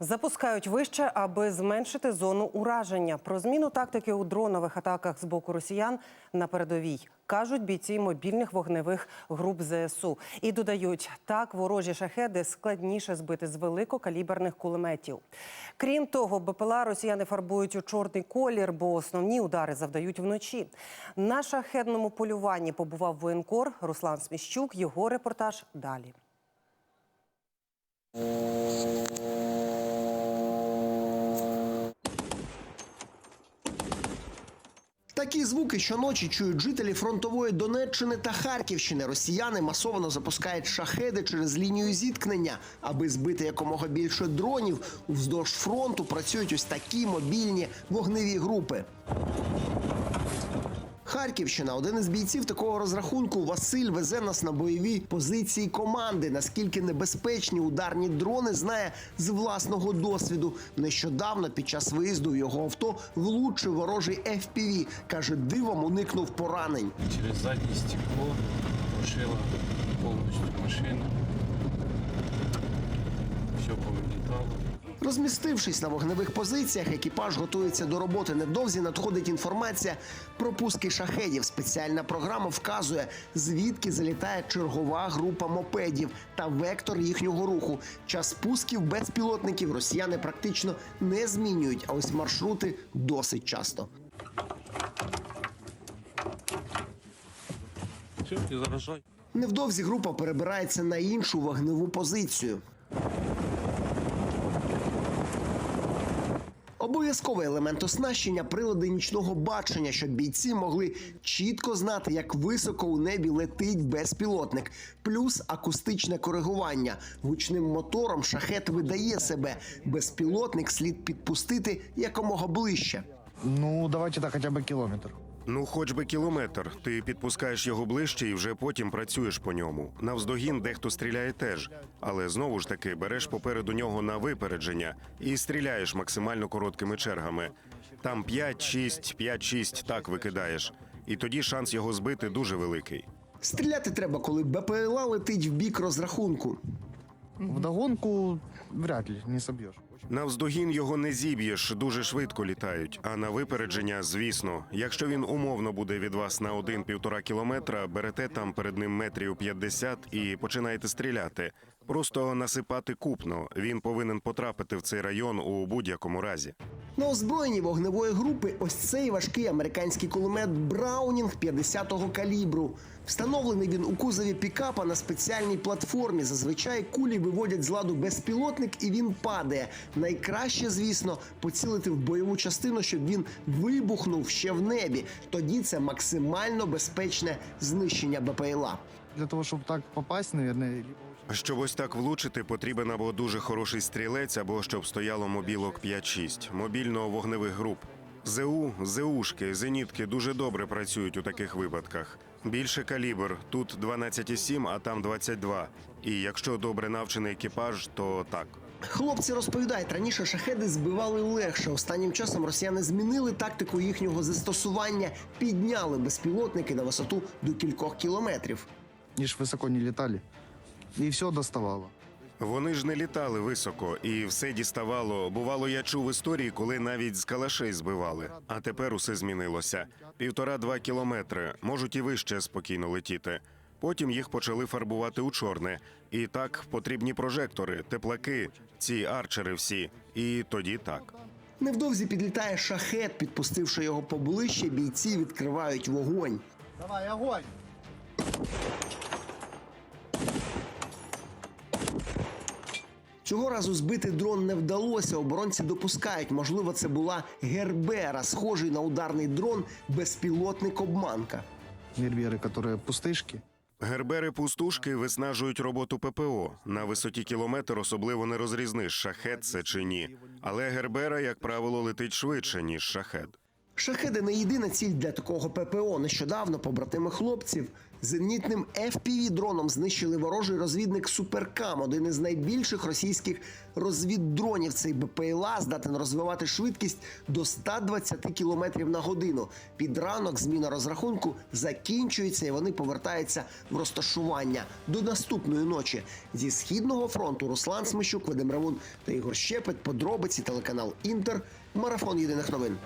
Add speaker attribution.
Speaker 1: Запускають вище, аби зменшити зону ураження. Про зміну тактики у дронових атаках з боку росіян на передовій кажуть бійці мобільних вогневих груп ЗСУ. І додають, так ворожі шахеди складніше збити з великокаліберних кулеметів. Крім того, БПЛА росіяни фарбують у чорний колір, бо основні удари завдають вночі. На шахедному полюванні побував воєнкор Руслан Сміщук. Його репортаж далі.
Speaker 2: Такі звуки щоночі чують жителі фронтової Донеччини та Харківщини. Росіяни масово запускають шахеди через лінію зіткнення, аби збити якомога більше дронів. Уздовж фронту працюють ось такі мобільні вогневі групи. Харківщина, один із бійців такого розрахунку, Василь везе нас на бойові позиції команди. Наскільки небезпечні ударні дрони знає з власного досвіду. Нещодавно під час виїзду в його авто влучив ворожий FPV. каже, дивом уникнув поранень.
Speaker 3: через заднее стекло прошила полностью машину. Все повылетало.
Speaker 2: Розмістившись на вогневих позиціях, екіпаж готується до роботи. Невдовзі надходить інформація про пуски шахедів. Спеціальна програма вказує, звідки залітає чергова група мопедів та вектор їхнього руху. Час пусків безпілотників росіяни практично не змінюють, а ось маршрути досить часто. Невдовзі група перебирається на іншу вогневу позицію. Обов'язковий елемент оснащення прилади нічного бачення, щоб бійці могли чітко знати, як високо у небі летить безпілотник, плюс акустичне коригування. Гучним мотором шахет видає себе. Безпілотник слід підпустити якомога ближче.
Speaker 4: Ну, давайте так, хоча б километр.
Speaker 5: Ну, хоч би кілометр. Ти підпускаєш його ближче і вже потім працюєш по ньому. Навздогін дехто стріляє теж, але знову ж таки береш попереду нього на випередження і стріляєш максимально короткими чергами. Там 5-6, 5-6 так викидаєш. І тоді шанс його збити дуже великий.
Speaker 2: Стріляти треба, коли БПЛА летить в бік розрахунку.
Speaker 4: Вдогонку вряд ли не собьешь.
Speaker 5: Навздогін його не зіб'єш, дуже швидко літають. А на випередження, звісно, якщо він умовно буде від вас на один-півтора кілометра, берете там перед ним метрів 50 і починаєте стріляти. Просто насипати купно. Він повинен потрапити в цей район у будь-якому разі.
Speaker 2: На озброєнні вогневої групи ось цей важкий американський кулемет Браунінг 50-го калібру. Встановлений він у кузові пікапа на спеціальній платформі. Зазвичай кулі виводять з ладу безпілотник і він падає. Найкраще, звісно, поцілити в бойову частину, щоб він вибухнув ще в небі. Тоді це максимально безпечне знищення БПЛА.
Speaker 4: Для того, чтобы так попасть, наверное,
Speaker 5: Щоб ось так влучити, потрібен або дуже хороший стрілець, або щоб стояло мобілок 5-6, мобільно-вогневих груп. ЗУ, ЗУшки, зенітки дуже добре працюють у таких випадках. Більше калібр, тут 12,7, а там 22. І якщо добре навчений екіпаж, то так.
Speaker 2: Хлопці розповідають, раніше шахеди збивали легше. Останнім часом росіяни змінили тактику їхнього застосування, підняли безпілотники на висоту до кількох кілометрів.
Speaker 4: Они ж высоко не летали. И все доставало.
Speaker 5: Вони ж не літали високо і все діставало. Бувало, я чув історії, коли навіть з калашей збивали. А тепер усе змінилося. Півтора-два кілометри можуть і вище спокійно летіти. Потім їх почали фарбувати у чорне. І так потрібні прожектори, теплаки, ці арчери всі. І тоді так.
Speaker 2: Невдовзі підлітає шахет, підпустивши його поближче, бійці відкривають вогонь.
Speaker 4: Давай, огонь!
Speaker 2: Цього разу збити дрон не вдалося. Оборонці допускають, можливо, це була Гербера, схожий на ударний дрон, безпілотник обманка.
Speaker 4: Герберы, которые пустышки.
Speaker 5: Гербери пустушки виснажують роботу ППО. На висоті кілометр особливо не розрізниш, шахет це чи ні. Але гербера, як правило, летить швидше, ніж шахет.
Speaker 2: Шахеди не єдина ціль для такого ППО. Нещодавно побратими хлопців Зенітним FPV-дроном знищили ворожий розвідник Суперкам, один із найбільших російських розвіддронів. Цей БПЛА здатен розвивати швидкість до 120 км на годину. Під ранок зміна розрахунку закінчується і вони повертаються в розташування до наступної ночі. Зі східного фронту Руслан Смищук, Вадим Равун та Ігор Щепет. Подробиці телеканал Інтер. Марафон єдиних новин.